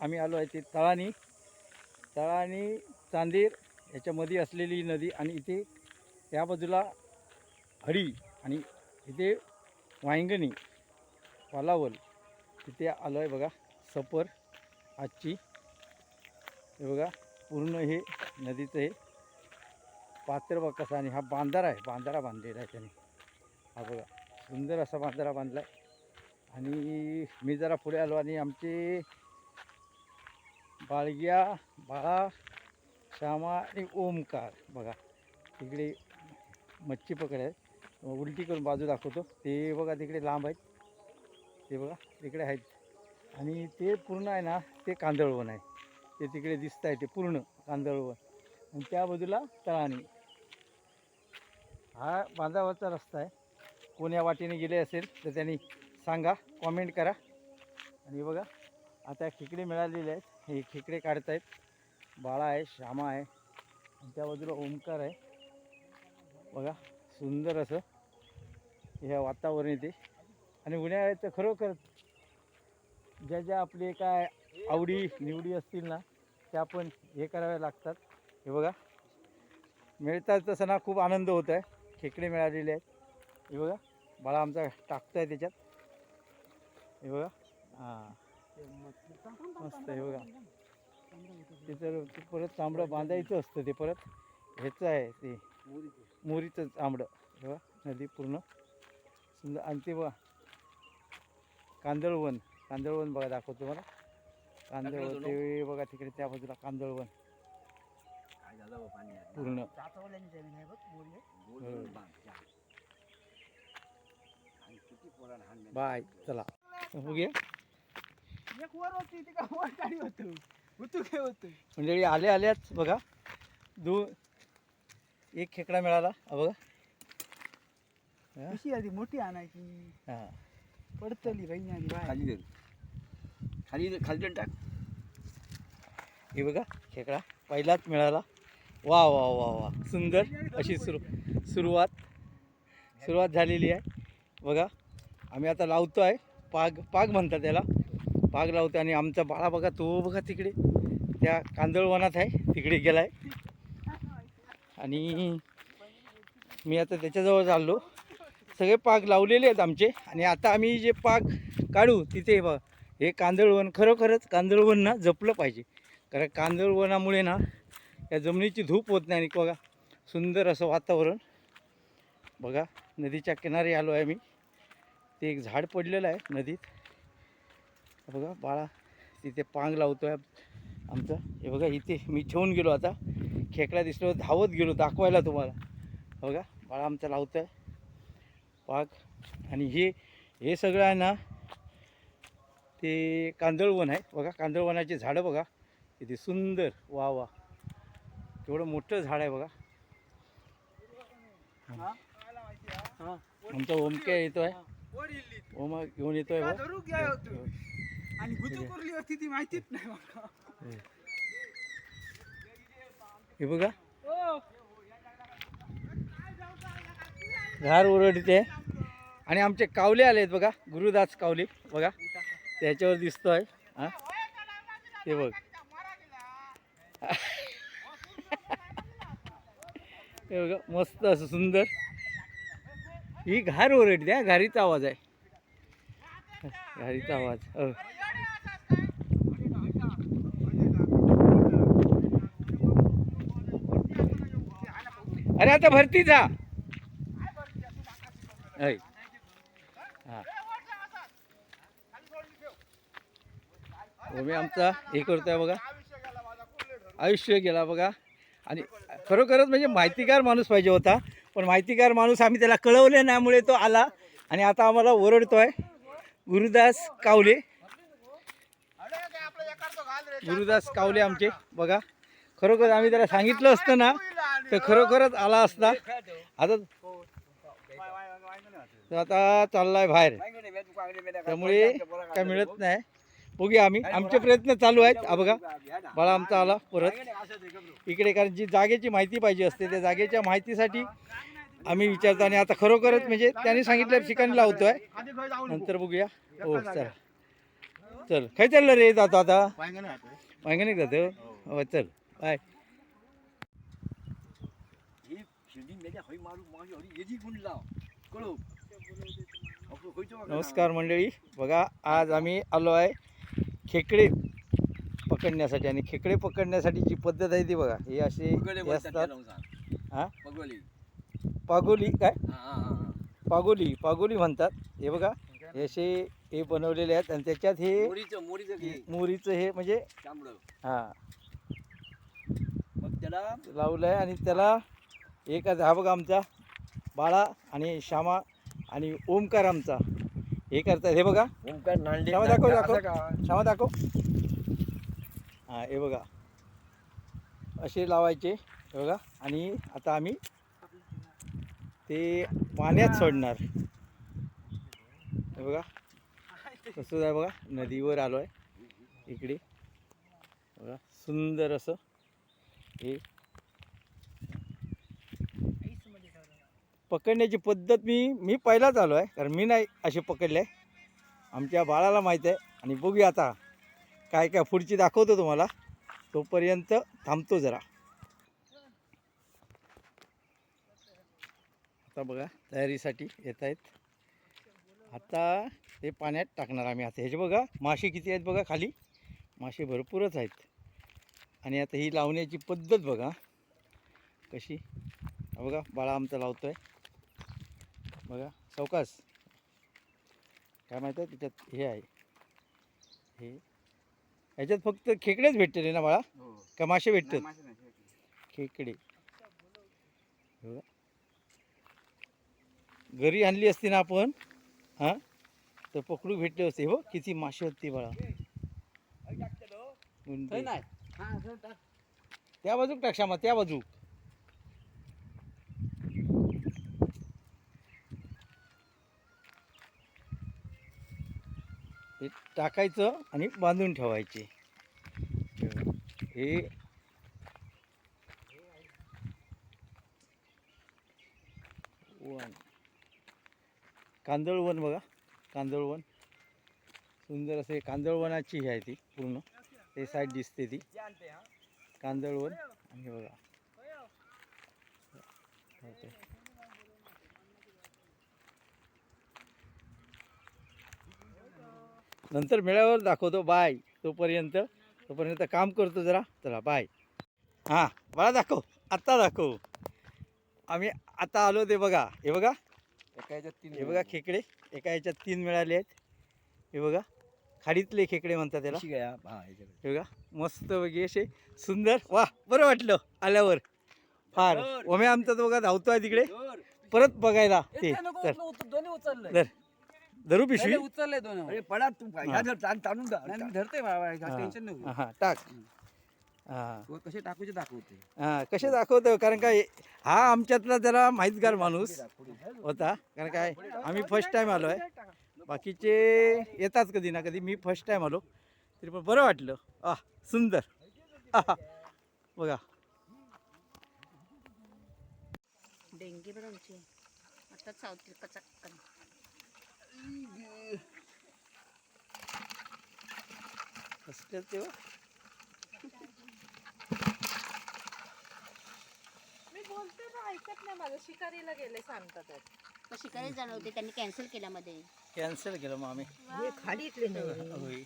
आम्ही आलो आहे ते तळाणी तळाणी चांदेर याच्यामध्ये असलेली नदी आणि इथे त्या बाजूला हरी आणि इथे वांगणी वालावल तिथे आलो आहे बघा सफर आजची. हे बघा पूर्ण हे नदीचं हे पात्र बघ कसा आणि हा बांधारा आहे बांधारा बांधलेला आहे त्याने. हा बघा सुंदर असा बांधारा बांधला आहे आणि मी जरा पुढे आलो आणि आमचे बाळग्या बाळा श्यामा आणि ओमकार. बघा तिकडे मच्छी पकड आहे उलटी करून बाजू दाखवतो. ते बघा तिकडे लांब आहेत. ते बघा तिकडे आहेत. आणि ते पूर्ण आहे ना ते कांदळवन आहे. ते तिकडे दिसत आहे ते पूर्ण कांदळवन आणि त्या बाजूला तळाणी हा बांधावरचा रस्ता आहे. कोण या वाटेने गेले असेल तर त्यांनी सांगा कॉमेंट करा. आणि बघा आता खेकडे मिळालेले आहेत. हे खेकडे काढतायत. बाळा आहे श्यामा आहे. आणि त्या बाजूला ओंकार आहे. बघा सुंदर असं हे वातावरण येते आणि उन्हाळ्यात तर खरोखर ज्या ज्या आपले काय आवडी निवडी असतील ना त्या पण हे कराव्या लागतात. हे बघा मिळतात तसं ना खूप आनंद होत आहे. खेकडे मिळालेले आहेत. हे बघा बाळा आमचा टाकतो आहे त्याच्यात. हे बघा हां. मस्त आहे बघा. ते तर ते परत चांबडं बांधायचं असतं ते परत ह्याचं आहे ते. मोरीचं चांबडं बघा नदी पूर्ण. सुंदर. आणि ते बघा कांदळवन. कांदळवन बघा दाखवतो मला कांदळवन ते बघा तिकडे त्या बाजूला कांदळवन. पूर्ण. बाय. चला. बघूया. एक वर होती ती का वर गाडी होतं? उतू काय होतं? मंडळी आले आल्याच बघा. दो एक खेकडा मिळाला. हा बघा. हा? कशी आधी मोठी आणायची. हा. पडतली आणि बाय. खाली धर खाली खाली टाक. हे बघा खेकडा. पहिलाच मिळाला. वा वा वा वा. सुंदर अशी सुरू सुरुवात. सुरुवात झालेली आहे. बघा आम्ही आता लावतो आहे पाग पाग म्हणतात त्याला. पाग लावते आणि आमचा बाळा बघा तो बघा तिकडे. त्या कांदळवनात आहे तिकडे गेला आहे आणि मी आता त्याच्याजवळ चाललो. सगळे पाग लावलेले आहेत आमचे. आणि आता आम्ही जे पाक काढू तिथे बघा हे कांदळवन खरोखरच कांदळवन ना जपलं पाहिजे. कारण कांदळवनामुळे ना या जमिनीची धूप होत नाही. आणि बघा सुंदर असं वातावरण. बघा नदीच्या किनारी आलो आहे मी ते एक झाड पडलेलं आहे नदीत. बघा बाळा तिथे पांग लावतो आहे आमचं. हे बघा इथे मी ठेवून गेलो आता. खेकडा दिसलो धावत गेलो दाखवायला तुम्हाला. बघा बाळा आमचा लावतो आहे पाग. आणि हे हे सगळं आहे ना ते कांदळवन आहे. बघा कांदळवनाची झाडं बघा. किती सुंदर वा वा. केवढं मोठं झाड आहे बघा. हा. आमचा ओमक्या येतो आहे ओमा घेऊन येतो आहे बघा आणि होती ती माहितीच नाही मला. हे. बघा. ओ घार ओरडते आणि आमचे कावले आले आहेत बघा. गुरुदास कावले. बघा. त्याच्यावर दिसतोय. हा? ते बघ. हे बघा. मस्त असं सुंदर. ही घार ओरडते हा. घारीचा आवाज आहे. घारीचा आवाज. हो. अरे आता भरती जा. ऐ. मी आमचा हे करतोय बघा. आयुष्य गेला बघा. आणि खरोखरच म्हणजे माहितीगार माणूस पाहिजे होता. पण माहितीगार माणूस आम्ही त्याला कळवले नामुळे तो आला. आणि आता आम्हाला ओरडतोय. गुरुदास कावले. गुरुदास कावले आमचे. बघा. खरोखर आम्ही त्याला सांगितलं असतं ना तर खरोखरच आला असता. आता आता चाललाय बाहेर. त्यामुळे काय मिळत नाही. बघूया आम्ही. आमचे प्रयत्न चालू आहेत. हा बघा. बाळा आमचा आला परत. इकडे कारण जी जागेची माहिती पाहिजे असते त्या जागेच्या माहितीसाठी आम्ही विचारतो आणि आता खरोखरच म्हणजे त्यांनी सांगितलं ठिकाणी लावतोय. नंतर बघूया. हो चल. चल. खय चाललं रे जातो आता? पायंगा नाही जातो हो चल. बाय. नमस्कार मंडळी. बघा आज आम्ही आलो आहे खेकडे पकडण्यासाठी आणि खेकडे पकडण्यासाठी जी पद्धत आहे ती बघा हे असे असतात. हा? पगोले काय. पागोली पागोली म्हणतात. हे बघा हे असे हे बनवलेले आहेत आणि त्याच्यात हे मोरीचं मोरीचं घे. मोरीचं हे म्हणजे हां. मग त्याला लावलं आहे आणि त्याला एक हा बघा आमचा. बाळा आणि श्यामा आणि ओमकार आमचा. हे करतात हे बघा. ओंकार नांदे श्यामा दाखव दाखव? श्यामा दाखव. हां हे बघा. असे लावायचे हे बघा. आणि आता आम्ही ते पाण्यात सोडणार. हे बघा. कसं आहे बघा? नदीवर आलो आहे इकडे. बघा. सुंदर असं. हे पकडण्याची पद्धत मी मी पहिलाच आलो आहे कारण मी नाही असे पकडले. आमच्या बाळाला माहीत आहे. आणि बघूया आता काय काय पुढची दाखवतो तुम्हाला. तोपर्यंत थांबतो जरा. आता बघा तयारीसाठी येत आहेत. आता ते पाण्यात टाकणार आम्ही. आता ह्याचे बघा मासे किती आहेत बघा खाली. मासे भरपूरच आहेत. आणि आता ही लावण्याची पद्धत बघा. कशी? बघा बाळा आमचा लावतो आहे बघा चौकास. काय माहीत आहे? त्याच्यात हे आहे. हे. ह्याच्यात फक्त खेकडेच भेटते ना बाळा? हो. का मासे नाही, भेटतात खेकडे. बघा. घरी आणली असती ना आपण हां? तर पकडू भेटले असते. हो किती मासे होती बाळा. हा, असं टाक. त्या बाजूक टाक श्यामा त्या बाजूक. हे टाकायचं आणि बांधून ठेवायचे. हे वन. कांदळवन बघा. कांदळवन सुंदर असे कांदळवनाची ही आहे ती पूर्ण. ते साईड दिसते ती. कांदळवन आणि बघा. नंतर मेळाव्यावर दाखवतो. बाय. तोपर्यंत तोपर्यंत काम करतो जरा. चला बाय. हां मला दाखव. आत्ता दाखव. आम्ही आता आलो ते बघा. हे बघा. एका ह्याच्यात तीन हे बघा खेकडे. एका ह्याच्यात तीन मिळाले आहेत. हे बघा. खाडीतले खेकडे म्हणतात त्याला हा? बघा. मस्त वगैरे असे सुंदर. वा बरं वाटलं आल्यावर. फार. ओमे आमचा तो बघा धावतोय तिकडे. दोन. परत बघायला. ते तर धर पिशवी. नाही, उचललंय दोन अरे पडा तू. ह्या धर, ताण- ताणून नाही मी धरते बाबा. टेन्शन नको. हां टाक. हां. व कसे टाकूचे दाखवते. हां कसे दाखवतो? कारण काय हा आमच्यातला जरा माहितगार माणूस होता. कारण काय आम्ही फर्स्ट टाईम आलो आहे. बाकीचे येतात कधी ना कधी. मी फर्स्ट टाईम आलो. तरी पण बरं वाटलं. आ सुंदर. आहा. बघा. डेंगी बरं आमची आता चावतील पचक्कन कसलं ते हो? मी बोलते ना ऐकत नाही माझं. शिकारीला गेले सांगतात मग शिकारी जाणवते त्यांनी कॅन्सल केल्यामध्ये कॅन्सल केलं मग आम्ही. खाली इथले होय.